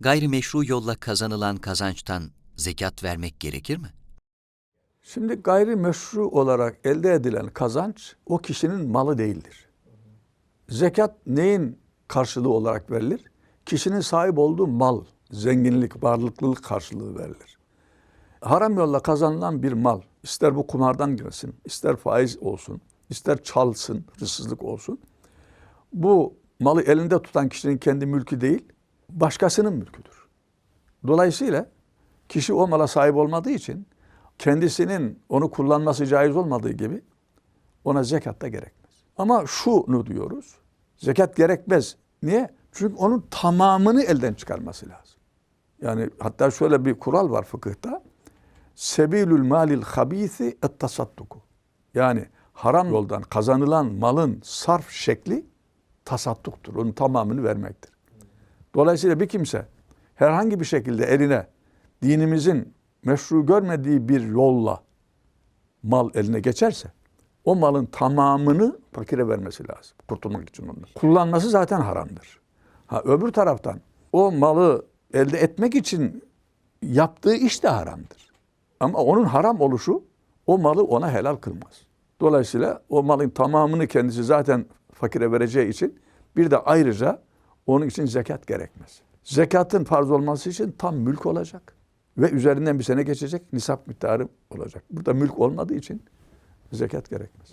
gayrimeşru yolla kazanılan kazançtan zekat vermek gerekir mi? Şimdi gayrimeşru olarak elde edilen kazanç o kişinin malı değildir. Zekat neyin karşılığı olarak verilir? Kişinin sahip olduğu mal, zenginlik, varlıklılık karşılığı verilir. Haram yolla kazanılan bir mal, ister bu kumardan gelsin, ister faiz olsun, ister çalsın, hırsızlık olsun. Bu malı elinde tutan kişinin kendi mülkü değil, başkasının mülküdür. Dolayısıyla kişi o mala sahip olmadığı için kendisinin onu kullanması caiz olmadığı gibi ona zekat da gerekmez. Ama şunu diyoruz. Zekat gerekmez. Niye? Çünkü onun tamamını elden çıkarması lazım. Yani hatta şöyle bir kural var fıkıhta. Sebilül malil habisi et. Yani haram yoldan kazanılan malın sarf şekli tasattuktur. Onun tamamını vermektir. Dolayısıyla bir kimse herhangi bir şekilde eline dinimizin meşru görmediği bir yolla mal eline geçerse o malın tamamını fakire vermesi lazım kurtulmak için ondan. Kullanması zaten haramdır. Ha öbür taraftan o malı elde etmek için yaptığı iş de haramdır. Ama onun haram oluşu o malı ona helal kılmaz. Dolayısıyla o malın tamamını kendisi zaten fakire vereceği için bir de ayrıca onun için zekat gerekmez. Zekatın farz olması için tam mülk olacak ve üzerinden bir sene geçecek nisap miktarı olacak. Burada mülk olmadığı için zekat gerekmez.